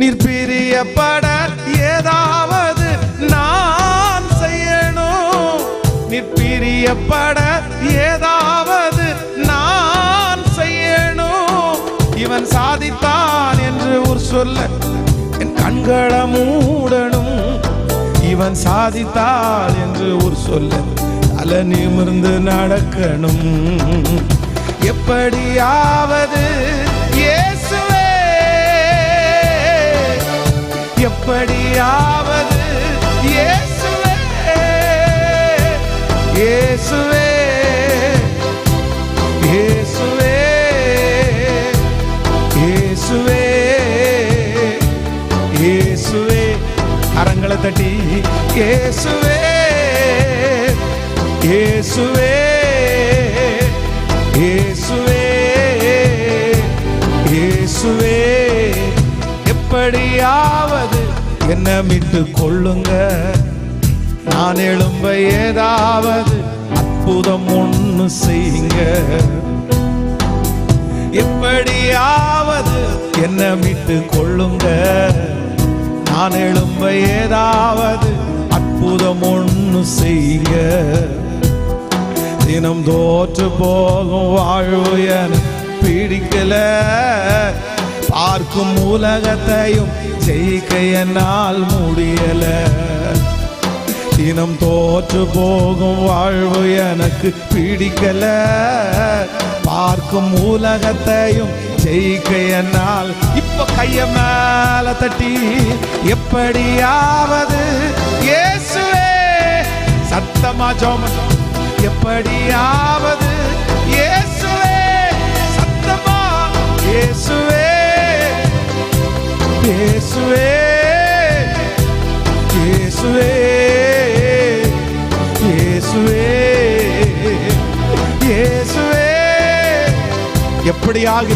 நீர் பிரியப்பட ஏதாவது நான் செய்யணும். நீர் பிரியப்பட ஏதாவது நான் செய்யணும். இவன் சாதித்தான் என்று ஒரு சொல்ல என் கண்களை மூடணும். இவன் சாதித்தாள் என்று ஒரு சொல்ல தலை நிமிர்ந்து நடக்கணும். எப்படியாவது இயேசுவே எப்படியாவது இயேசுவே இயேசுவே இயேசுவே இயேசுவே இயேசுவே. கரங்களை தட்டி இயேசுவே இயேசுவே. எப்படியாவது என்ன மீட்டு கொள்ளுங்க. நான் எழும்ப ஏதாவது அற்புதம் ஒண்ணு செய்யுங்க. எப்படியாவது என்ன மீட்டு கொள்ளுங்க. நான் எழும்ப ஏதாவது அற்புதம் ஒண்ணு செய்யுங்க. தினம் தோற்று போகும் வாழ்வு என பிடிக்கல. பார்க்கும் உலகத்தையும் ஜெயிக்க என்னால் முடியல. தினம் தோற்று போகும் வாழ்வு எனக்கு பிடிக்கல. பார்க்கும் உலகத்தையும் ஜெயிக்க என்னால் இப்ப கைய மேல தட்டி எப்படியாவது இயேசுவே சத்தமா ஜோமன் எப்படியாவது இயேசுவே இயேசுவே. எப்படியாக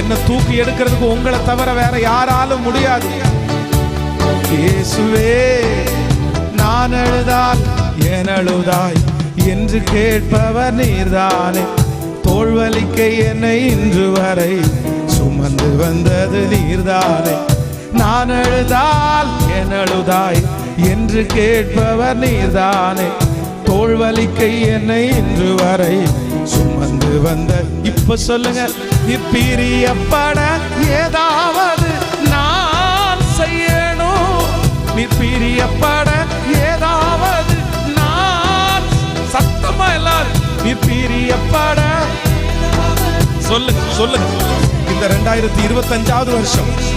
என்ன தூக்கி எடுக்கிறதுக்கு உங்களை தவிர வேற யாராலும் முடியாது. இயேசுவே நான் அழுதால் ஏன் அழுதாய் என்று கேட்பவர் நீர்தானே. தோல்வலிக்க என்னை இன்று வரை சுமந்து வந்தது நீர்தானே. நான் அழுதால் ஏன் அழுதாய் என்று கேட்பவர் நீர்தானே. தோல்வலிக்க என்னை இன்று வரை சுமந்து வந்த. இப்ப சொல்லுங்க இப்பிரியப்பட ஏதாவது நான் செய்யணும்? நிப்பிரியப்பட ஏதாவது நான் சத்தமா எல்லாரும் நிப்பிரியப்பட சொல்லுங்க சொல்லுங்க. இந்த ரெண்டாயிரத்தி இருபத்தஞ்சாவது வருஷம்.